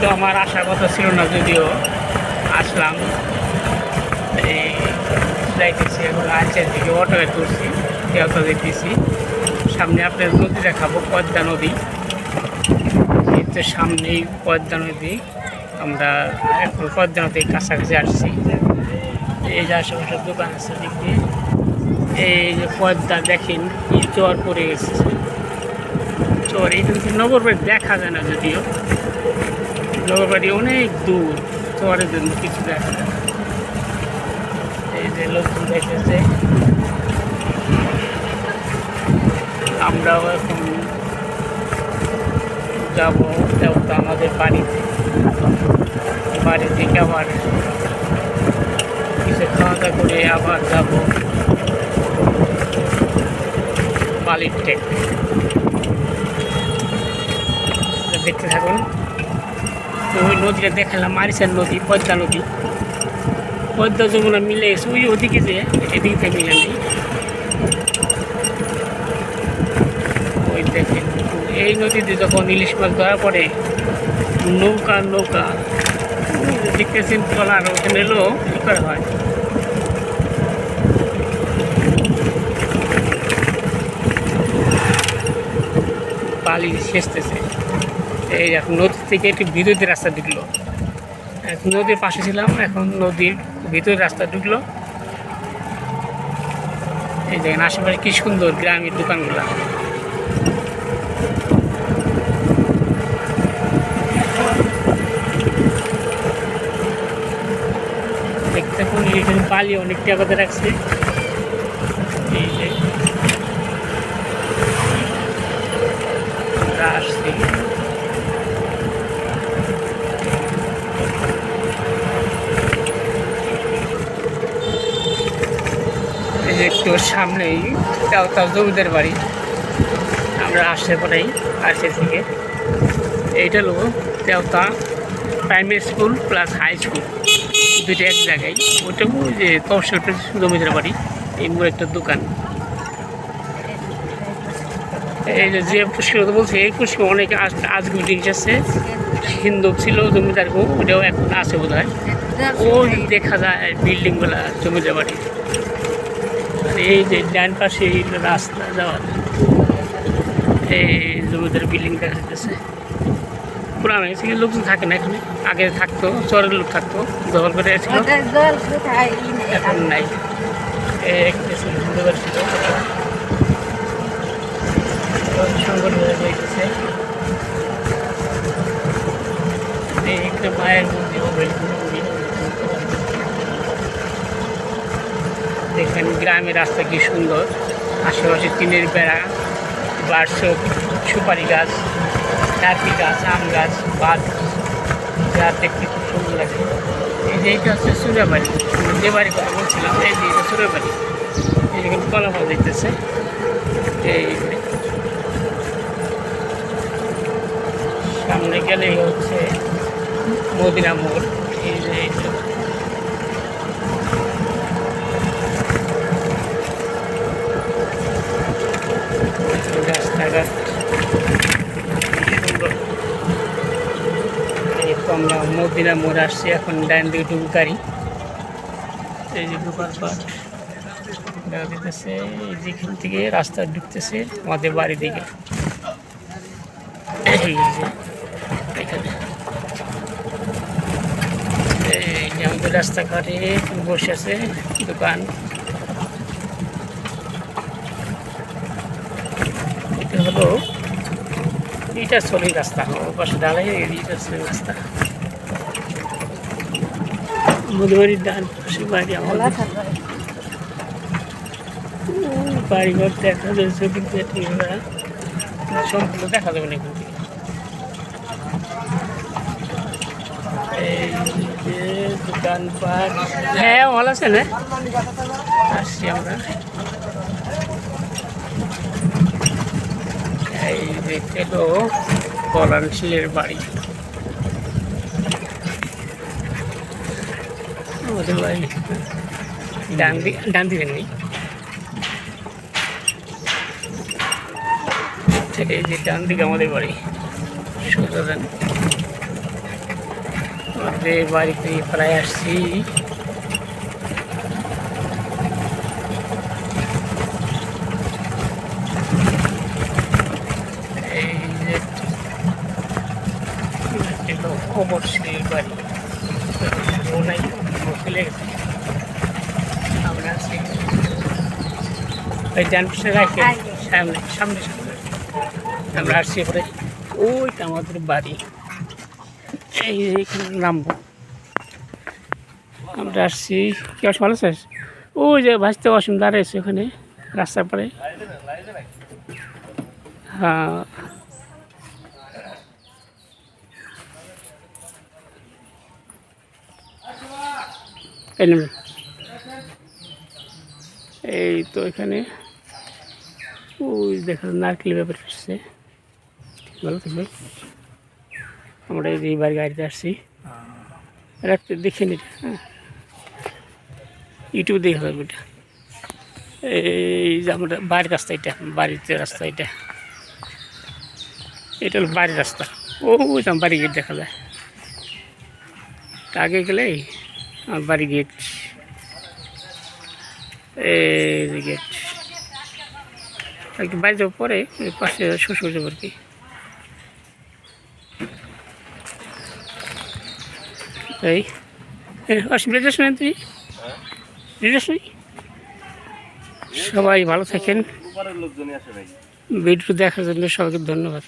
তো আমার আসার কথা ছিল না যদিও। আসলাম। এই যাইতেছি এখন আজকের দিকে অটোয়ে তুলছি দেওয়া দেখতেছি। সামনে আপনার নদী দেখাবো, পদ্মা নদী। এই তো সামনেই পদ্মা নদী। আমরা এখন পদ্মা নদীর কাছাকাছি আসছি। এই যে আশেপাশে দোকান আছে দিয়ে। এই যে পদ্মা দেখেন, কি চর পড়ে গেছে। চর এখান থেকে নগরবাড়ি দেখা যায় না যদিও। নগরবাড়ি অনেক দূর চরের জন্য কিছু দেখা এই যে লোকজন দেখেছে। আমরাও এখন যাব যাব আমাদের বাড়িতে। বাড়ি থেকে আবার কিছু খাওয়া করে আবার যাব বালির টেক দেখতে থাকুন। তো ওই নদীটা দেখালাম মারিসার নদী, পদ্মা নদী। পদ্মা যমুনা মিলে গেছে। ওই ওদিকে যে এদিকে মিলে নেই। ওই দেখেন, এই নদীতে যখন ইলিশ মাছ ধরা পড়ে, নৌকা নৌকা, দেখতেছেন ট্রলার ওখানে এলো ই করা হয়? বালি সেচতেছে। এই এখন নদী থেকে একটু বিদ্যুতের রাস্তা ঢুকলো। নদীর পাশে ছিলাম, এখন নদীর ভিতরে রাস্তা ঢুকলো। এই দেখেন আশেপাশে কি সুন্দর গ্রামের দোকানগুলা। দেখতে এখানে বালি অনেকটা কথা রাখছে। এই যে যে সামনেই জমিদার বাড়ি। আমরা আসতে পরেই আসে থেকে। এইটা হলো Teota primary school plus high school দুইটা এক জায়গায়। ওটা ওই যে তহসিল জমিদার বাড়ি। এই একটা দোকান। এই যে পুষ্কর বলছে, এই পুষ্কর অনেক আজ জিনিস আছে। হিন্দু ছিল জমিদার ওটাও এখন আছে বোধ হয় ওই দেখা যায় বিল্ডিংগুলা জমিদার বাড়ি। এই যে ডান পাশে এই রাস্তা যাওয়ার এই জমিদার বিল্ডিং দেখা যাচ্ছে পুরানো হয়েছে কিন্তু লোকজন থাকে না এখানে। আগে থাকতো চরের লোক থাকতো। দখল করে ছিল ওটার জল কোথায়? ই নেই। এখন নাই। হয়ে একটা মায়ের মন্দির মোবাইল মন্দির দেখেন গ্রামের রাস্তা কি সুন্দর। আশেপাশে টিনের বেড়া, বার্ষক, সুপারি গাছ নারকেল গাছ, আম গাছ বাদ যা দেখতে খুব সুন্দর লাগে। এই যে এইটা হচ্ছে আমরা যে বাড়ি কথা বলছিলাম, এই যে এটা সুরাবাড়ি। এই যেখানে কলাফল দেখতেছে। এই সামনে গেলেই হচ্ছে মদিনা মোড়। এই যে এইটা রাস্তাঘাট সুন্দর এই তো আমরা মদিনা মোড় আসছি, এখন ডাইন দিকে ঢুকু গাড়ি। এই যে ঢুকার পর দেখা এই যেখান থেকে রাস্তা ঢুকতেছে আমাদের বাড়ি দিকে। এই যে আমাদের রাস্তাঘাটে বসে আছে দোকান। এটা হলো এটা চলে রাস্তা পাশে ডালাই এটা চলে রাস্তা। মধুবাড়ির ডান পাশে বাড়ি খোলা আমাদের থাকবে। বাড়ি ঘর দেখা যাচ্ছে কিন্তু এগুলা সম্পূর্ণ দেখা যাবে না এখান থেকে। দোকানপাট। হ্যাঁ ভালো আছে না? আসছি আমরা। যে হলো কলানশীলের বাড়ি। আমাদের বাড়ি ডান দিকে ডান দিকে নেই। এই যে ডান দিকে আমাদের বাড়ি। যান ওদের বাড়িতে প্রায় আসছি এই যে অমরশির বাড়ি। ও নাই ও চলে গেছে। আমরা আছি। ওই ডান পাশে রাখে। সামনে সামনে সামনে। আমরা আসছি পরে ওইটা আমাদের বাড়ি। এই এখানে নামবো। আমরা আসছি। কি অসুবিধা ভালো আছিস? ওই যে ভাসতে অসীম দাঁড়িয়েছে ওখানে রাস্তার পরে হ্যাঁ। এই তো এখানে। ওই দেখা নারকেল ব্যাপার আসছে। ভালো থাকবে আমরা এইবার গাড়িতে আসছি। রাখতে দেখে নিটা হ্যাঁ। ইউটিউব দেখে থাকবে এটা। এই যে আমরা বাড়ির রাস্তা এটা বাড়িতে রাস্তা এটা। এটা হলো বাড়ির রাস্তা। ও, ওই বাড়ি গেট দেখা যায়। আগে গেলে আমার বাড়ি গেট এই গেট আর কি বাড়ি যাওয়ার পরে পাশে শ্বশুর যাব আর কি। এই অসুবিধা শুনেন তুমি সবাই ভালো থাকেন। ভিডিও দেখার জন্য সবাইকে ধন্যবাদ।